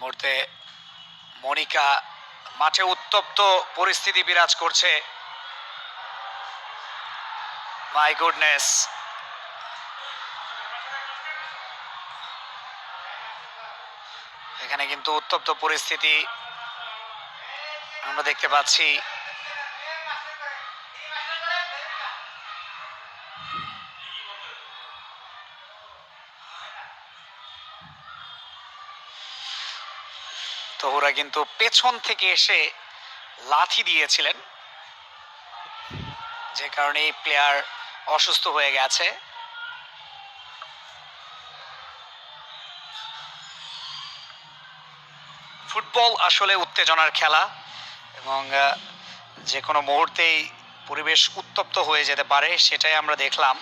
মুহূর্তে মনিকা মাঠে উত্তপ্ত পরিস্থিতি বিরাজ করছে। মাই গুডনেস এখানে কিন্তু উত্তপ্ত পরিস্থিতি আমরা দেখতে পাচ্ছি। তো ওরা কিন্তু পেছন থেকে এসে লাথি দিয়েছিলেন। যে কারণে প্লেয়ার অসুস্থ হয়ে গেছে। ফুটবল আসলে উত্তেজনার খেলা এবং যে কোনো মুহূর্তেই পরিবেশ উত্তপ্ত হয়ে যেতে পারে, সেটাই আমরা দেখলাম।